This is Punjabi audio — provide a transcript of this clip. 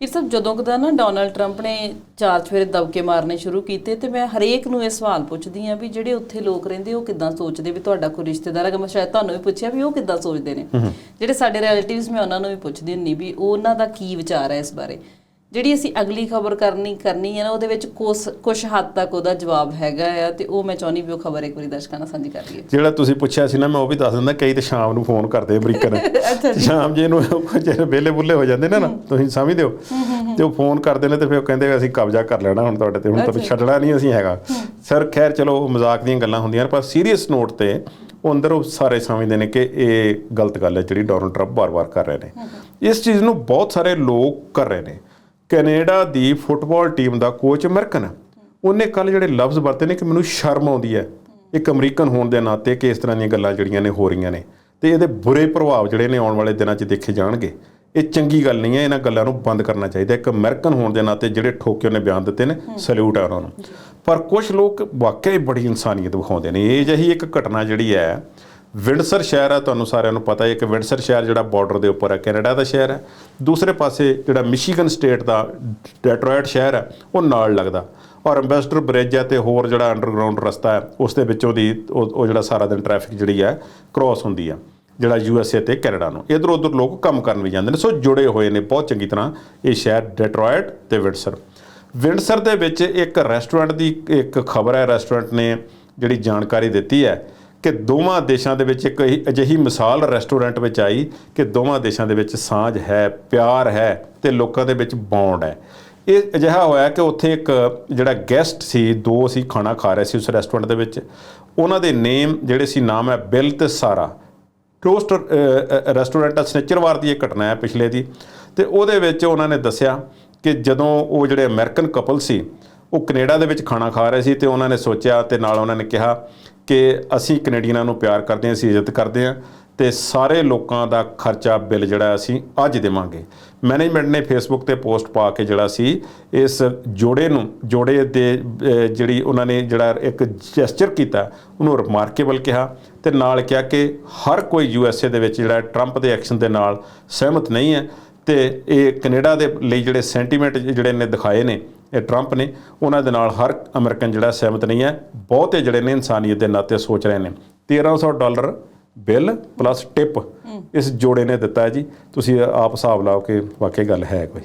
ਇਹ ਸਭ ਜਦੋਂ ਕਦਾ ਨਾ ਡੋਨਲਡ ਟਰੰਪ ਨੇ ਚਾਰ ਚਫੇਰੇ ਦਬਕੇ ਮਾਰਨੇ ਸ਼ੁਰੂ ਕੀਤੇ ਤੇ ਮੈਂ ਹਰੇਕ ਨੂੰ ਇਹ ਸਵਾਲ ਪੁੱਛਦੀ ਆ ਵੀ ਜਿਹੜੇ ਉੱਥੇ ਲੋਕ ਰਹਿੰਦੇ ਉਹ ਕਿੱਦਾਂ ਸੋਚਦੇ ਵੀ ਤੁਹਾਡਾ ਕੋਈ ਰਿਸ਼ਤੇਦਾਰ ਹੈਗਾ? ਮੈਂ ਸ਼ਾਇਦ ਤੁਹਾਨੂੰ ਵੀ ਪੁੱਛਿਆ ਵੀ ਉਹ ਕਿੱਦਾਂ ਸੋਚਦੇ ਨੇ। ਜਿਹੜੇ ਸਾਡੇ ਰਿਲੇਟਿਵਸ ਮੈਂ ਉਹਨਾਂ ਨੂੰ ਵੀ ਪੁੱਛਦੀ ਹੁੰਨੀ ਵੀ ਉਹਨਾਂ ਦਾ ਕੀ ਵਿਚਾਰ ਹੈ ਇਸ ਬਾਰੇ? ਜਿਹੜੀ ਅਸੀਂ ਅਗਲੀ ਖਬਰ ਕਰਨੀ ਕਰਨੀ ਹੈ ਨਾ ਉਹਦੇ ਵਿੱਚ ਕੁਝ ਕੁਝ ਹੱਦ ਤੱਕ ਉਹਦਾ ਜਵਾਬ ਹੈਗਾ ਆ ਤੇ ਉਹ ਮੈਂ ਚਾਹੁੰਦੀ ਵੀ ਉਹ ਖਬਰ ਇੱਕ ਵਾਰੀ ਦਰਸ਼ਕਾਂ ਨਾਲ ਸਾਂਝੀ ਕਰ ਲਈਏ। ਜਿਹੜਾ ਤੁਸੀਂ ਪੁੱਛਿਆ ਸੀ ਨਾ ਮੈਂ ਉਹ ਵੀ ਦੱਸ ਦਿੰਦਾ ਕਈ ਤੇ ਸ਼ਾਮ ਨੂੰ ਫੋਨ ਕਰਦੇ ਅਮਰੀਕਨ ਸ਼ਾਮ ਜੇ ਨੂੰ ਜਿਹੜੇ ਵੇਲੇ ਬੁੱਲੇ ਹੋ ਜਾਂਦੇ ਨੇ ਨਾ ਤੁਸੀਂ ਸਮਝਦੇ ਹੋ ਤੇ ਉਹ ਫੋਨ ਕਰਦੇ ਨੇ ਤੇ ਫਿਰ ਉਹ ਕਹਿੰਦੇ ਅਸੀਂ ਕਬਜ਼ਾ ਕਰ ਲੈਣਾ ਹੁਣ ਤੁਹਾਡੇ ਤੇ ਹੁਣ ਤਾਂ ਛੱਡਣਾ ਨਹੀਂ ਅਸੀਂ ਹੈਗਾ। ਸਰ ਖੈਰ ਚਲੋ ਉਹ ਮਜ਼ਾਕ ਦੀਆਂ ਗੱਲਾਂ ਹੁੰਦੀਆਂ ਪਰ ਸੀਰੀਅਸ ਨੋਟ ਤੇ ਉਹ ਅੰਦਰ ਉਹ ਸਾਰੇ ਸਮਝਦੇ ਨੇ ਕਿ ਇਹ ਗਲਤ ਗੱਲ ਹੈ ਜਿਹੜੀ ਡੋਨਲਡ ਟਰੰਪ ਵਾਰ-ਵਾਰ ਕਰ ਰਹੇ ਨੇ। ਇਸ ਚੀਜ਼ ਨੂੰ ਬਹੁਤ ਸਾਰੇ ਲੋਕ ਕਰ ਰਹੇ ਨੇ। ਕੈਨੇਡਾ ਦੀ ਫੁੱਟਬਾਲ ਟੀਮ ਦਾ ਕੋਚ ਅਮਰੀਕਨ। ਹੈ ਉਹਨੇ ਕੱਲ ਜਿਹੜੇ ਲਫ਼ਜ਼ ਵਰਤੇ ਨੇ ਕਿ ਮੈਨੂੰ ਸ਼ਰਮ ਆਉਂਦੀ ਹੈ। ਇੱਕ ਅਮਰੀਕਨ ਹੋਣ ਦੇ ਨਾਤੇ ਕਿ ਇਸ ਤਰ੍ਹਾਂ ਦੀਆਂ ਗੱਲਾਂ ਜਿਹੜੀਆਂ ਨੇ ਹੋ ਰਹੀਆਂ ਨੇ। ਤੇ ਇਹਦੇ ਬੁਰੇ ਪ੍ਰਭਾਵ ਜਿਹੜੇ ਨੇ ਆਉਣ ਵਾਲੇ ਦਿਨਾਂ 'ਚ ਦੇਖੇ ਜਾਣਗੇ। ਇਹ ਚੰਗੀ ਗੱਲ ਨਹੀਂ ਹੈ ਇਹਨਾਂ ਗੱਲਾਂ ਨੂੰ ਬੰਦ ਕਰਨਾ ਚਾਹੀਦਾ। ਇੱਕ ਅਮਰੀਕਨ ਹੋਣ ਦੇ ਨਾਤੇ ਜਿਹੜੇ ਠੋਕੇ ਉਹਨੇ ਬਿਆਨ ਦਿੱਤੇ ਨੇ ਸੈਲੂਟ ਹੈ ਉਹਨਾਂ ਨੂੰ। ਪਰ ਕੁਝ ਲੋਕ ਵਾਕਈ ਬੜੀ ਇਨਸਾਨੀਅਤ ਵਿਖਾਉਂਦੇ ਨੇ। ਇਹ ਜਿਹੀ ਇੱਕ ਘਟਨਾ ਜਿਹੜੀ ਹੈ ਵਿੰਡਸਰ ਸ਼ਹਿਰ ਹੈ, ਤੁਹਾਨੂੰ ਸਾਰਿਆਂ ਨੂੰ ਪਤਾ ਹੈ ਕਿ ਵਿੰਡਸਰ ਸ਼ਹਿਰ ਜਿਹੜਾ ਬਾਰਡਰ ਦੇ ਉੱਪਰ ਹੈ, ਕੈਨੇਡਾ ਦਾ ਸ਼ਹਿਰ ਹੈ। ਦੂਸਰੇ ਪਾਸੇ ਜਿਹੜਾ ਮਿਸ਼ੀਗਨ ਸਟੇਟ ਦਾ ਡੈਟਰੋਇਟ ਸ਼ਹਿਰ ਹੈ, ਉਹ ਨਾਲ ਲੱਗਦਾ। ਔਰ ਐਮਬੈਸਡਰ ਬ੍ਰਿਜ ਹੈ ਤੇ ਹੋਰ ਜਿਹੜਾ ਅੰਡਰਗਰਾਉਂਡ ਰਸਤਾ ਹੈ, ਉਸ ਦੇ ਵਿੱਚੋਂ ਦੀ ਉਹ ਜਿਹੜਾ ਸਾਰਾ ਦਿਨ ਟ੍ਰੈਫਿਕ ਜਿਹੜੀ ਹੈ ਕ੍ਰਾਸ ਹੁੰਦੀ ਆ ਜਿਹੜਾ ਯੂ ਐਸ ਏ ਤੇ ਕੈਨੇਡਾ ਨੂੰ। ਇਧਰ ਉਧਰ ਲੋਕ ਕੰਮ ਕਰਨ ਵੀ ਜਾਂਦੇ ਨੇ, ਸੋ ਜੁੜੇ ਹੋਏ ਨੇ ਬਹੁਤ ਚੰਗੀ ਤਰ੍ਹਾਂ ਇਹ ਸ਼ਹਿਰ ਡੈਟਰੋਇਟ ਤੇ ਵਿੰਡਸਰ। ਵਿੰਡਸਰ ਦੇ ਵਿੱਚ ਇੱਕ ਰੈਸਟੋਰੈਂਟ ਦੀ ਇੱਕ ਖਬਰ ਹੈ ਰੈਸਟੋਰੈਂਟ ਨੇ ਜਿਹੜੀ ਜਾਣਕਾਰੀ ਦਿੱਤੀ ਹੈ ਕਿ ਦੋਵਾਂ ਦੇਸ਼ਾਂ ਦੇ ਵਿੱਚ ਇੱਕ ਇਹੀ- ਅਜਿਹੀ ਮਿਸਾਲ ਰੈਸਟੋਰੈਂਟ ਵਿੱਚ ਆਈ ਕਿ ਦੋਵਾਂ ਦੇਸ਼ਾਂ ਦੇ ਵਿੱਚ ਸਾਂਝ ਹੈ, ਪਿਆਰ ਹੈ ਤੇ ਲੋਕਾਂ ਦੇ ਵਿੱਚ ਬੌਂਡ ਹੈ। ਇਹ ਅਜਿਹਾ ਹੋਇਆ ਕਿ ਉੱਥੇ ਇੱਕ ਜਿਹੜਾ ਗੈਸਟ ਸੀ, ਦੋ ਸੀ ਖਾਣਾ ਖਾ ਰਹੇ ਸੀ ਉਸ ਰੈਸਟੋਰੈਂਟ ਦੇ ਵਿੱਚ। ਉਹਨਾਂ ਦੇ ਨੇਮ ਜਿਹੜੇ ਸੀ, ਨਾਮ ਹੈ ਬਿਲ ਤੇ ਸਾਰਾ ਟੋਸਟ ਰੈਸਟੋਰੈਂਟ ਆ ਸਨੇਚਰਵਾਰ ਦੀ ਇਹ ਘਟਨਾ ਹੈ ਪਿਛਲੇ ਦੀ। ਤੇ ਉਹਦੇ ਵਿੱਚ ਉਹਨਾਂ ਨੇ ਦੱਸਿਆ ਕਿ ਜਦੋਂ ਉਹ ਜਿਹੜੇ ਅਮਰੀਕਨ ਕਪਲ ਸੀ ਉਹ ਕੈਨੇਡਾ ਦੇ ਵਿੱਚ ਖਾਣਾ ਖਾ ਰਹੇ ਸੀ ਤੇ ਉਹਨਾਂ ਨੇ ਸੋਚਿਆ ਤੇ ਨਾਲ ਉਹਨਾਂ ਨੇ ਕਿਹਾ ਕਿ ਅਸੀਂ ਕੈਨੇਡੀਅਨਾਂ ਨੂੰ ਪਿਆਰ ਕਰਦੇ ਹਾਂ, ਅਸੀਂ ਇੱਜ਼ਤ ਕਰਦੇ ਹਾਂ ਤੇ ਸਾਰੇ ਲੋਕਾਂ ਦਾ ਖਰਚਾ, ਬਿੱਲ ਜਿਹੜਾ ਅਸੀਂ ਅੱਜ ਦੇਵਾਂਗੇ। ਮੈਨੇਜਮੈਂਟ ਨੇ ਫੇਸਬੁੱਕ ਤੇ ਪੋਸਟ ਪਾ ਕੇ ਜਿਹੜਾ ਸੀ, ਇਸ ਜੋੜੇ ਨੂੰ, ਜੋੜੇ ਦੇ ਜਿਹੜੀ ਉਹਨਾਂ ਨੇ ਜਿਹੜਾ ਇੱਕ ਜੈਸਚਰ ਕੀਤਾ, ਉਹਨੂੰ ਰਿਮਾਰਕੇਬਲ ਕਿਹਾ ਤੇ ਨਾਲ ਕਿਹਾ ਕਿ ਹਰ ਕੋਈ ਯੂ ਐਸ ਏ ਦੇ ਵਿੱਚ ਜਿਹੜਾ ਟਰੰਪ ਦੇ ਐਕਸ਼ਨ ਦੇ ਨਾਲ ਸਹਿਮਤ ਨਹੀਂ ਹੈ ਤੇ ਇਹ ਕੈਨੇਡਾ ਦੇ ਲਈ ਜਿਹੜੇ ਸੈਂਟੀਮੈਂਟ ਜਿਹੜੇ ਨੇ ਦਿਖਾਏ ਨੇ ਟਰੰਪ ਨੇ ਉਹਨਾਂ ਦੇ ਨਾਲ ਹਰ ਅਮਰੀਕਨ ਜਿਹੜਾ ਸਹਿਮਤ ਨਹੀਂ ਹੈ। ਬਹੁਤੇ ਜਿਹੜੇ ਨੇ ਇਨਸਾਨੀਅਤ ਦੇ ਨਾਤੇ ਸੋਚ ਰਹੇ ਨੇ। 1300 ਡਾਲਰ ਬਿੱਲ ਪਲੱਸ ਟਿਪ ਇਸ ਜੋੜੇ ਨੇ ਦਿੱਤਾ ਹੈ ਜੀ। ਤੁਸੀਂ ਆਪ ਹਿਸਾਬ ਲਾਓ ਕਿ ਵਾਕਈ ਗੱਲ ਹੈ ਕੋਈ।